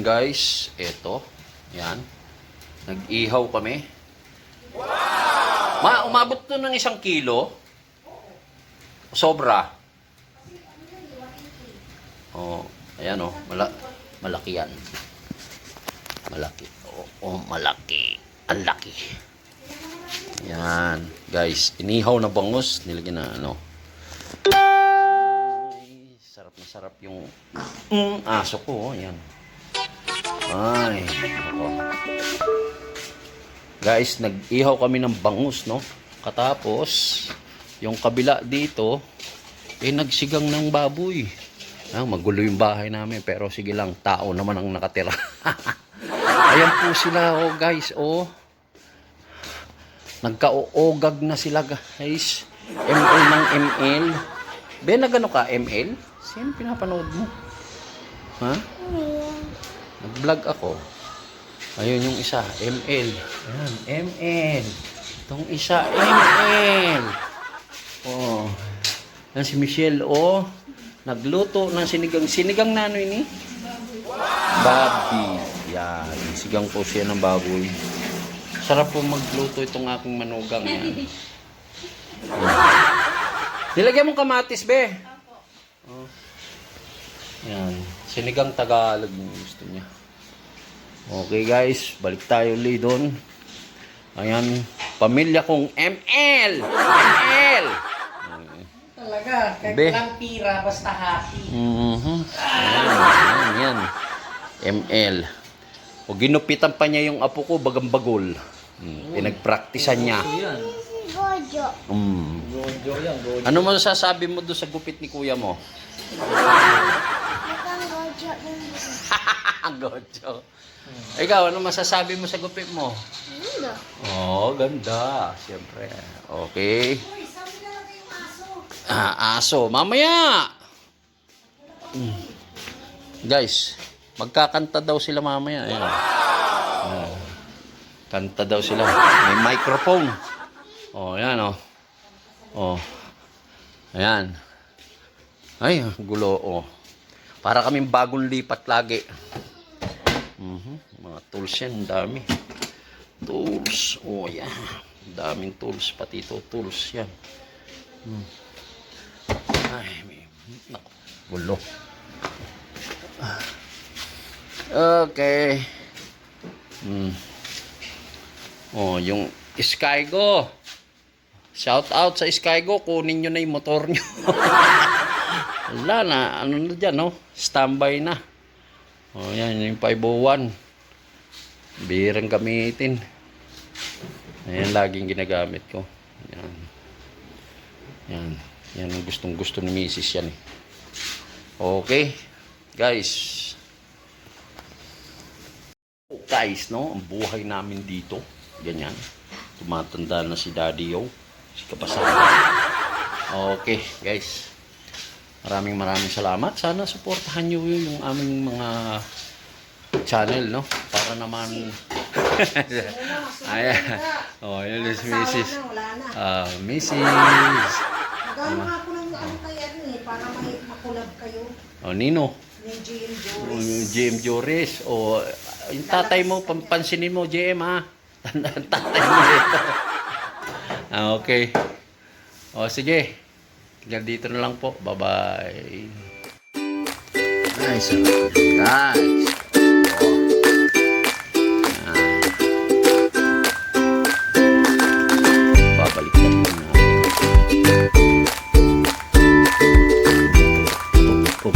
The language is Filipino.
guys, eto. Yan. Nag-ihaw kami. Ma, umabot to ng isang kilo. Sobra. Oh, ayan oh, mala malaki yan. Malaki. Oh, oh, malaki. Ang laki. Yan, guys, inihaw na bangus, nilagyan na ano. Ay, sarap na sarap yung mm, aso ko, oh, yan. Ay, ako. Guys, nag-ihaw kami ng bangus, no? Katapos, yung kabila dito, eh nagsigang ng baboy. Ah, magulo yung bahay namin, pero sige lang, tao naman ang nakatira. Ayan po sila, oh guys, oh. Nagka-oogag na sila, guys. ML ng ML. Ben, nagano ka, ML? Sino pinapanood mo? Ha? Nag-vlog ako. Ayun yung isa, ML. Ayan, ML. Itong isa, ML. Oh. Yan si Michelle, oh. Nagluto ng sinigang. Sinigang na ano ini? Babi. Yan. Sigang po siya ng baboy. Sarap po magluto itong aking manugang yan. Yan. Nilagyan mo kamatis, be. Oh. Yan. Sinigang Tagalog yung gusto niya. Okay guys, balik tayo ulit doon. Ayan, pamilya kong ML! ML! Talaga, kahit Be. walang pira, basta happy. Mhm. Ayan, yan, yan. ML. O ginupitan pa niya yung apo ko bagang bagol. Hmm, pinagpraktisan niya. Gojo. Mm. Gojo yan, gojo. Ano mo sasabi mo doon sa gupit ni kuya mo? Gojo. Ikaw, ano masasabi mo sa gupit mo? Ano? Oh, ganda. Siyempre. Okay. Ah, aso. Mamaya! Mm. Guys, magkakanta daw sila mamaya. Ayan. Ah. Kanta daw sila. May microphone. Oh, ayan oh. Oh. Ayan. Ay, gulo oh. Para kaming bagong lipat lagi. Mhm. Mga tools yan, dami. Tools. Oh. Ang daming tools. Pati ito, tools yan. Hmm. Ay, may... Naku, gulo. Okay. Hmm. Oh, yung Skygo. Shout out sa Skygo. Kunin nyo na yung motor nyo. Wala na. Ano na dyan, no? Standby na. Oh, yan. Yung 501. Birang gamitin. Ayan, laging ginagamit ko. Yan. Yan. Yan ang gustong gusto ni Mrs. yan eh. Okay. Guys. Guys, no? Ang buhay namin dito. Ganyan. Tumatanda na si Daddy Yo. Si Kapasada. Okay, guys. Maraming maraming salamat. Sana suportahan nyo yung aming mga channel, no? Para naman... Ayan. Oh, yun Mrs. Ah, Mrs. Nagano nga ako ng ano kay ano eh, para may makulab kayo. Oh, Nino. Ni GM Oh, Joris. yung GM Joris. O, yung tatay mo, pampansinin mo, GM, ha? Tatay mo ito. ah, okay. O, sige. Hanggang dito na lang po. Bye-bye. Ay, sarap yan, guys. Pabalik na po